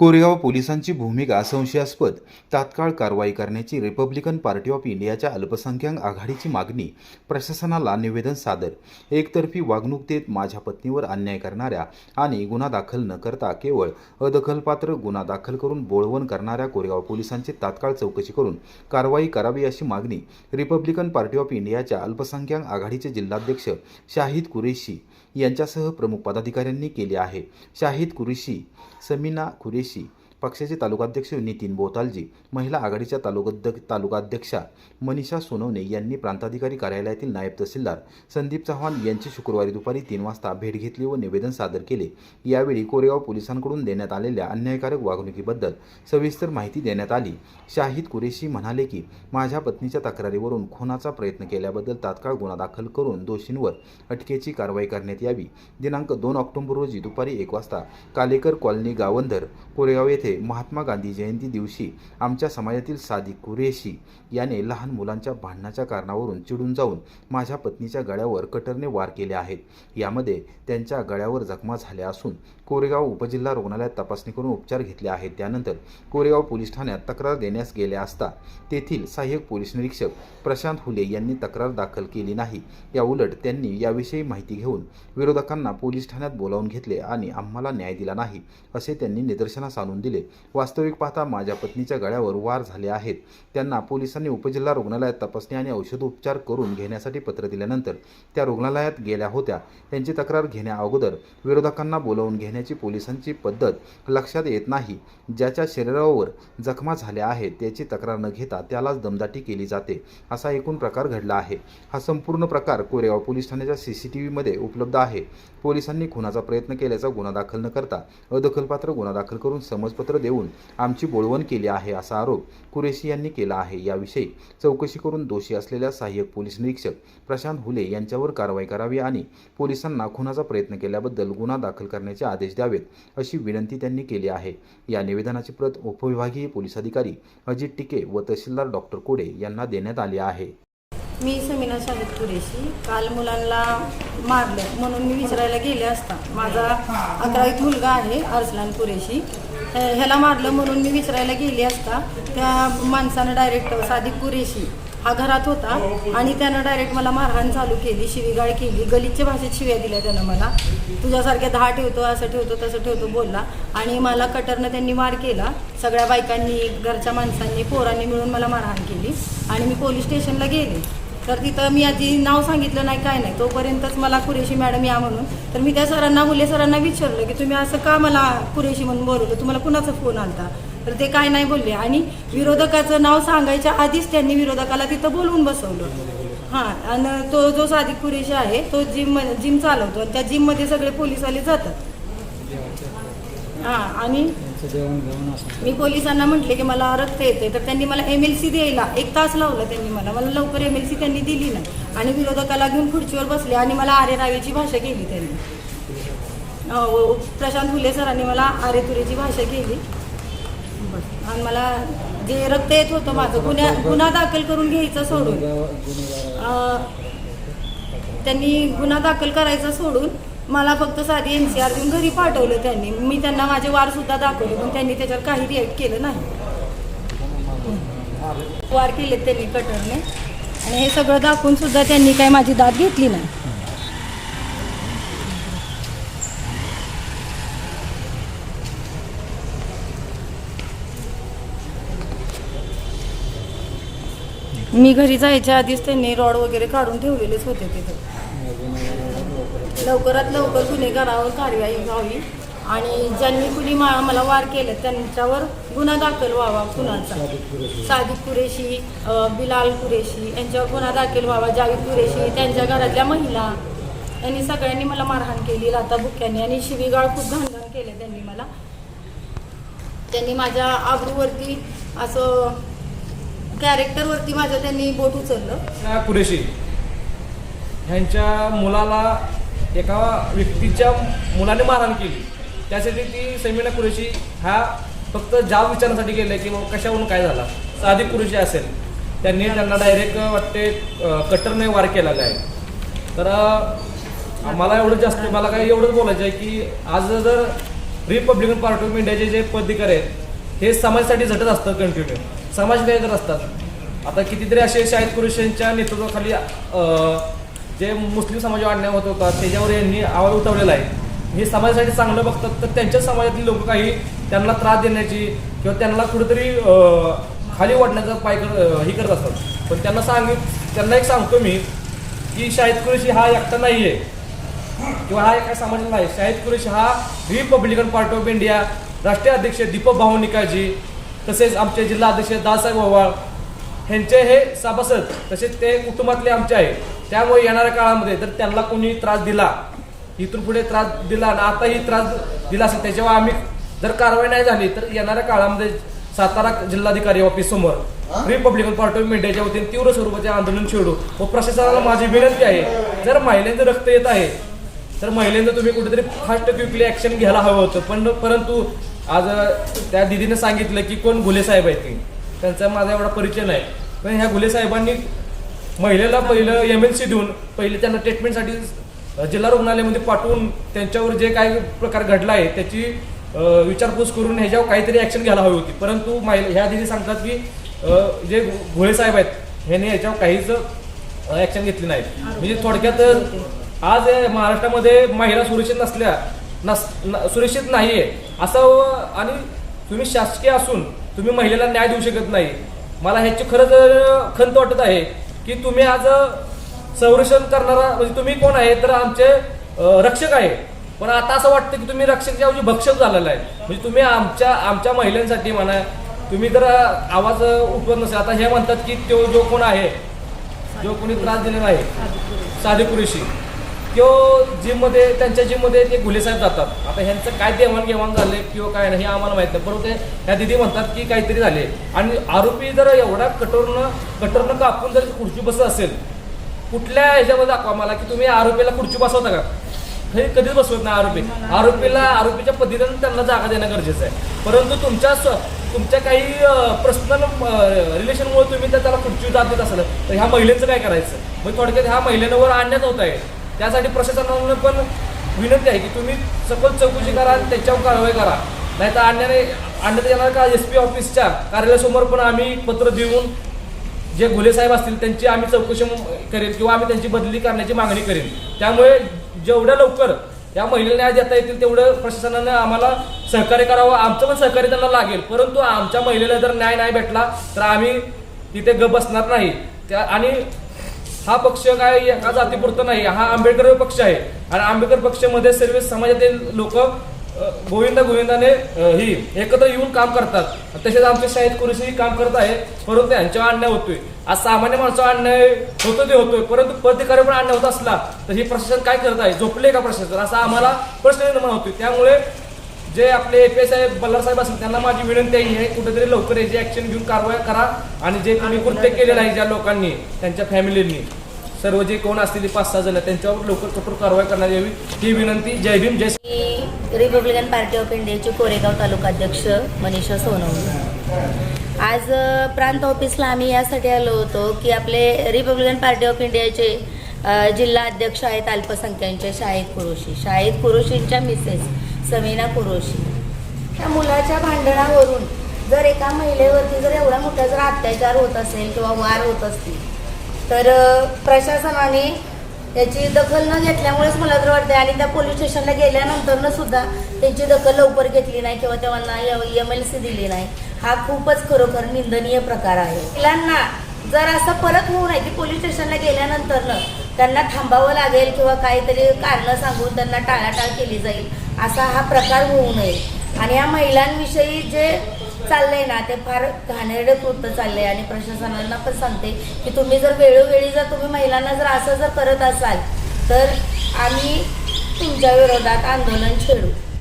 कोरेगाव पोलिसांची भूमिका संशयास्पद. तात्काळ कारवाई करण्याची रिपब्लिकन पार्टी ऑफ इंडियाच्या अल्पसंख्याक आघाडीची मागणी प्रशासनाला निवेदन सादर. एकतर्फी वागणूक देत माझ्या पत्नीवर अन्याय करणाऱ्या आणि गुन्हा दाखल न करता केवळ अदखलपात्र गुन्हा दाखल करून बोळवण करणाऱ्या कोरेगाव पोलिसांची तात्काळ चौकशी करून कारवाई करावी अशी मागणी रिपब्लिकन पार्टी ऑफ इंडियाच्या अल्पसंख्याक आघाडीचे जिल्हाध्यक्ष शाहिद कुरेशी यांच्यासह प्रमुख पदाधिकाऱ्यांनी केली आहे. शाहिद कुरेशी समीना कुरेशी বেশি पक्षाचे तालुकाध्यक्ष नितीन बोतालजी महिला आघाडीच्या तालुकाध्य तालुकाध्यक्षा मनीषा सोनवणे यांनी प्रांताधिकारी कार्यालयातील नायब तहसीलदार संदीप चव्हाण यांची शुक्रवारी दुपारी तीन वाजता भेट घेतली व निवेदन सादर केले. यावेळी कोरेगाव पोलिसांकडून देण्यात आलेल्या अन्यायकारक वागणुकीबद्दल सविस्तर माहिती देण्यात आली. शाहिद कुरेशी म्हणाले की माझ्या पत्नीच्या तक्रारीवरून खुनाचा प्रयत्न केल्याबद्दल तात्काळ गुन्हा दाखल करून दोषींवर अटकेची कारवाई करण्यात यावी. दिनांक दोन ऑक्टोबर रोजी दुपारी एक वाजता कालेकर कॉलनी गावंधर कोरेगाव येथे महात्मा गांधी जयंती दिवशी आमच्या समाजातील साधी कुरेशी याने लहान मुलांच्या भांडणाच्या कारणावरून चिडून जाऊन माझ्या पत्नीच्या गळ्यावर कटरने वार केले आहेत. यामध्ये त्यांच्या गळ्यावर जखमा झाल्या असून कोरेगाव उपजिल्हा रुग्णालयात तपासणी करून उपचार घेतले आहेत. त्यानंतर कोरेगाव पोलीस ठाण्यात तक्रार देण्यास गेले असता तेथील सहाय्यक पोलीस निरीक्षक प्रशांत हुले यांनी तक्रार दाखल केली नाही. या उलट त्यांनी याविषयी माहिती घेऊन विरोधकांना पोलीस ठाण्यात बोलावून घेतले आणि आम्हाला न्याय दिला नाही असे त्यांनी निदर्शनास आणून दिले. वास्तविक पाहता माझ्या पत्नीच्या गळ्यावर वार झाले आहेत. त्यांना पोलिसांनी उपजिल्हा रुग्णालयात तपासणी आणि औषधोपचार करून घेण्यासाठी पत्र दिल्यानंतर त्या रुग्णालयात गेल्या होत्या. त्यांची तक्रार घेण्या अगोदर विरोधकांना बोलावून घेण्याची पोलिसांची पद्धत लक्षात येत नाही. ज्याच्या शरीरावर जखमा झाल्या आहेत त्याची तक्रार न घेता त्यालाच दमदाटी केली जाते असा एकूण प्रकार घडला आहे. हा संपूर्ण प्रकार कोरेगाव पोलीस ठाण्याच्या सी सी टी व्हीमध्ये उपलब्ध आहे. पोलिसांनी खुनाचा प्रयत्न केल्याचा गुन्हा दाखल न करता अदखलपात्र गुन्हा दाखल करून समजपत्र देऊन आमची बोळवण केली आहे असा आरोप कुरेशी यांनी केला आहे. याविषयी चौकशी करून दोषी असलेल्या सहाय्यक पोलीस निरीक्षक प्रशांत हुले यांच्यावर कारवाई करावी आणि पोलिसांना खुनाचा प्रयत्न केल्याबद्दल गुन्हा दाखल करण्याचे आदेश द्यावेत अशी विनंती त्यांनी केली आहे. या निवेदनाची प्रत उपविभागीय पोलीस अधिकारी अजित टिके व तहसीलदार डॉक्टर कोडे यांना देण्यात आली आहे. मी समीना शाहिद कुरेशी. काल मुलांना मारलं. म्हणून मी विचारायला गेले असता. माझा अकरावीत मुलगा आहे अरसलान कुरेशी. ह्याला मारलं म्हणून मी विचारायला गेली असता. त्या माणसानं डायरेक्ट सादिक कुरेशी हा घरात होता आणि त्यानं डायरेक्ट मला मारहाण चालू केली शिवीगाळ केली. गलिच्छ भाषेत शिव्या दिल्या त्यानं मला. तुझ्यासारख्या दहा ठेवतो असं ठेवतो तसं ठेवतो बोलला. आणि मला कटरनं त्यांनी मार केला. सगळ्या बायकांनी घरच्या माणसांनी पोरांनी मिळून मला मारहाण केली. आणि मी पोलीस स्टेशनला गेले. तर तिथं मी आधी नाव सांगितलं नाही काय नाही. तोपर्यंतच मला कुरेशी मॅडम या म्हणून. तर मी त्या सरांना मुले सरांना विचारलं की तुम्ही असं का मला कुरेशी म्हणून बोलवलं? तुम्हाला कुणाचा फोन आलता? तर ते काय नाही बोलले. आणि विरोधकाचं नाव सांगायच्या आधीच त्यांनी विरोधकाला तिथं बोलवून बसवलं. हां आणि तो जो सादिक कुरेशी आहे तो जिम जिम चालवतो. आणि त्या जिममध्ये सगळे पोलीसवाले जातात. हां आणि मी पोलिसांना म्हटले की मला रक्त येते तर त्यांनी मला एम एल सी द्यायला. एक तास लावलं त्यांनी मला. मला लवकर एम एल सी त्यांनी दिली नाही. आणि विरोधकाला घेऊन खुर्चीवर बसले आणि मला आरे रावेची भाषा केली त्यांनी. प्रशांत फुले सरांनी मला आरे तुरेची भाषा केली. आणि मला जे रक्त येत होतं माझं गुन्हा गुन्हा दाखल करून घ्यायचं सोडून. त्यांनी गुन्हा दाखल करायचा सोडून मला फक्त साधी एन सी आर देऊन घरी पाठवलं त्यांनी. मी त्यांना माझे वार सुद्धा दाखवले पण त्यांनी त्याच्यावर काही रिॲक्ट केलं नाही. वार केले त्यांनी कटरने. आणि हे सगळं दाखवून सुद्धा त्यांनी काही माझी दाद घेतली नाही. मी घरी जायच्या आधीच त्यांनी रॉड वगैरे काढून ठेवलेलेच होते तिथे. लवकरात लवकर गुन्हेगारावर कारवाई व्हावी. आणि ज्यांनी कुणी मा- मला वार केले त्यांच्यावर गुन्हा दाखल व्हावा कुणाचा. सादिक कुरेशी बिलाल कुरेशी यांच्यावर गुन्हा दाखल व्हावा. जावीद कुरेशी त्यांच्या घरातल्या महिला. त्यांनी सगळ्यांनी मला मारहाण केली लाता बुक्क्यांनी. आणि शिवीगाळ खूप घाणघाण केले त्यांनी मला. त्यांनी माझ्या आबरूवरती असं कॅरेक्टरवरती माझ्या त्यांनी बोट उचललं. त्या कुरेशी ह्यांच्या मुलाला एका व्यक्तीच्या मुलाने मारहाण केली. त्यासाठी ती समीना कुरेशी हा फक्त जाब विचारण्यासाठी गेले की बाबा कशावरून काय झाला? साधी कुरेशी असेल. त्यांनी त्यांना डायरेक्ट वाटते कटरने वार केलेला आहे. तर मला एवढं जास्त मला काय एवढंच बोलायचं आहे की आज जर रिपब्लिकन पार्टी ऑफ इंडियाचे जे पदाधिकारी आहेत हे समाजासाठी झटत असतं कंटिन्यू समाज करत असतात आता कितीतरी असे शाहिद कुरुशांच्या नेतृत्वाखाली जे मुस्लिम समाज अन्याय होत होता त्याच्यावर यांनी आवाज उठवलेला आहे. हे समाजासाठी चांगलं बघतात तर त्यांच्या समाजातील लोक काही त्यांना त्रास देण्याची किंवा त्यांना कुठेतरी खाली वाढण्याचा पाय कर हे करत असतात. पण त्यांना सांग त्यांना एक सांगतो मी की शाहिद कुरेशी हा एकटा नाही आहे. किंवा हा एका समाजाला नाही. शाहिद कुरेशी हा रिपब्लिकन पार्टी ऑफ इंडिया राष्ट्रीय अध्यक्ष दीपक भाऊ निकाजी तसेच आमचे जिल्हा अध्यक्ष दासाहेब ओवाळ ह्यांचे हे सभासद तसेच ते कुटुंबातले आमचे आहे त्यामुळे येणाऱ्या काळामध्ये जर त्यांना कोणी त्रास दिला इथून पुढे त्रास दिला आणि आताही त्रास दिला असेल त्याच्यावर आम्ही जर कारवाई नाही झाली तर येणाऱ्या काळामध्ये सातारा जिल्हाधिकारी ऑफिस समोर रिपब्लिकन पार्टी ऑफ इंडियाच्या वतीने तीव्र स्वरूपाचे आंदोलन छेडू. व प्रशासनाला माझी विनंती आहे जर महिलांचं रक्त येत आहे तर महिलांचं तुम्ही कुठेतरी फास्ट क्विकली ऍक्शन घ्यायला हवं होतं. पण परंतु आज त्या दिदीने सांगितलं की कोण घुले साहेब आहेत ते. त्यांचा माझा एवढा परिचय नाही. पण ह्या घुले साहेबांनी महिलेला पहिलं एम एल सी देऊन पहिले त्यांना ट्रीटमेंटसाठी जिल्हा रुग्णालयामध्ये पाठवून त्यांच्यावर जे काही प्रकार घडला आहे त्याची विचारपूस करून ह्याच्यावर काहीतरी ॲक्शन घ्यायला हवी होती. परंतु महिला ह्या दिदी सांगतात की जे घुळे साहेब आहेत ह्याने ह्याच्यावर काहीच ॲक्शन घेतली नाही. म्हणजे थोडक्यात आज महाराष्ट्रामध्ये महिला सुरक्षित नसल्या नस न- सुरक्षित नाहीये. असं आणि तुम्ही शासकीय असून तुम्ही महिलेला न्याय देऊ शकत नाही. मला ह्याची खरंच खंत वाटत आहे की तुम्ही आज संरक्षण करणारा म्हणजे तुम्ही कोण आहे तर आमचे रक्षक आहे. पण आता असं वाटतं की तुम्ही रक्षकच्या ऐवजी भक्षक झालेला आहे. म्हणजे तुम्ही आमच्या आमच्या महिलांसाठी म्हणा तुम्ही जर आवाज उठवत नसेल. आता हे म्हणतात की तो जो कोण आहे जो कोणी त्रास दिलेला आहे साधे पुरेशी किंवा जिममध्ये त्यांच्या जिममध्ये ते गुलेसाहेब जातात. आता ह्यांचं काय देवाणघेवाण झाले किंवा काय नाही हे आम्हाला माहीत नाही. परंतु ह्या दिदी म्हणतात की काहीतरी झाले आणि आरोपी जर एवढा कठोरनं कठोरनं कापून जर खुर्ची बसत असेल कुठल्या ह्याच्यामध्ये दाखवा मला की तुम्ही आरोपीला खुर्ची बसवता का? हे कधीच बसवत नाही आरोपी. आरोपीला आरोपीच्या पद्धतीने त्यांना जागा देणं गरजेचं आहे. परंतु तुमच्या तुमच्या काही पर्सनल रिलेशनमुळे तुम्ही त्याला खुर्ची जात देत असाल. तर ह्या महिलेचं काय करायचं? मग थोडक्यात ह्या महिलेवर आणण्यात होत आहे. त्यासाठी प्रशासनानं पण विनंती आहे की तुम्ही सखोल चौकशी करा आणि त्याच्यावर कारवाई करा. नाही तर आणण्याने आणण्यात येणार का एस पी ऑफिसच्या कार्यालयासमोर पण आम्ही पत्र देऊन जे घुले साहेब असतील त्यांची आम्ही चौकशी करेल करेन किंवा आम्ही त्यांची बदली करण्याची मागणी करेन. त्यामुळे जेवढ्या लवकर या महिलेला न्याय देता येतील तेवढं प्रशासनानं आम्हाला सहकार्य करावं. आमचं पण सहकार्य त्यांना लागेल. परंतु आमच्या महिलेला जर न्याय नाही भेटला तर आम्ही तिथे गप बसणार नाही. त्या आणि हा पक्ष काय एका जातीपुरतं नाही हा आंबेडकर पक्ष आहे. आणि आंबेडकर पक्षामध्ये सर्व समाजातील लोक गोविंदा गोविंदाने ही एकत्र येऊन काम करतात. तसेच आमचे शाहीद कुरेशी काम करत आहे परंतु यांच्यावर अन्याय होतोय. आज सामान्य माणसावर अन्याय होतो ते होतोय परंतु पदाधिकारी पण अन्याय होत असला तर हे प्रशासन काय करत आहे? झोपले का प्रशासन? असा आम्हाला प्रश्न निर्माण होतोय. त्यामुळे जे आपले ए पी साहेब बल्लार साहेब असतील त्यांना माझी विनंती आहे कुठेतरी लवकर याची ऍक्शन घेऊन कारवाई करा आणि जे कोणी कृत्य केलेलं आहे ज्या लोकांनी त्यांच्या फॅमिलींनी सर्व जे कोण असतील ते पाच सहा जण त्यांच्यावर लवकर कठोर कारवाई करण्यात यावी. ही विनंती. जय भीम जय मी रिपब्लिकन पार्टी ऑफ इंडियाचे कोरेगाव तालुका अध्यक्ष मनीषा सोनवणे. आज प्रांत ऑफिसला आम्ही यासाठी आलो होतो की आपले रिपब्लिकन पार्टी ऑफ इंडियाचे जिल्हा अध्यक्ष आहेत अल्पसंख्याकांचे शाहिद कुरोशी. शाहिद कुरोशींच्या मिसेस समीना कुरोशी. त्या मुलाच्या भांडणावरून जर एका महिलेवरती जर एवढा मोठा जर अत्याचार होत असेल किंवा वार होत असतील तर प्रशासनाने याची दखल न घेतल्यामुळेच मला तर वाटते आणि त्या पोलीस स्टेशनला गेल्यानंतरनं सुद्धा त्यांची दखल लवकर घेतली नाही किंवा त्यांना एम एल सी दिली नाही. हा खूपच खरोखर निंदनीय प्रकार आहे. मुलांना जर असं परत होऊ नये की पोलीस स्टेशनला गेल्यानंतरनं त्यांना थांबावं लागेल किंवा काहीतरी कारणं सांगून त्यांना टाळाटाळ केली जाईल असा हा प्रकार होऊ नये. आणि या महिलांविषयी जे चाललंय ना ते फार घाणेरडे कृत्य चाललंय आणि प्रशासनाला पण सांगते की तुम्ही जर वेळोवेळी जर तुम्ही महिलांना जर असं जर करत असाल तर आम्ही तुमच्या विरोधात आंदोलन छेडू.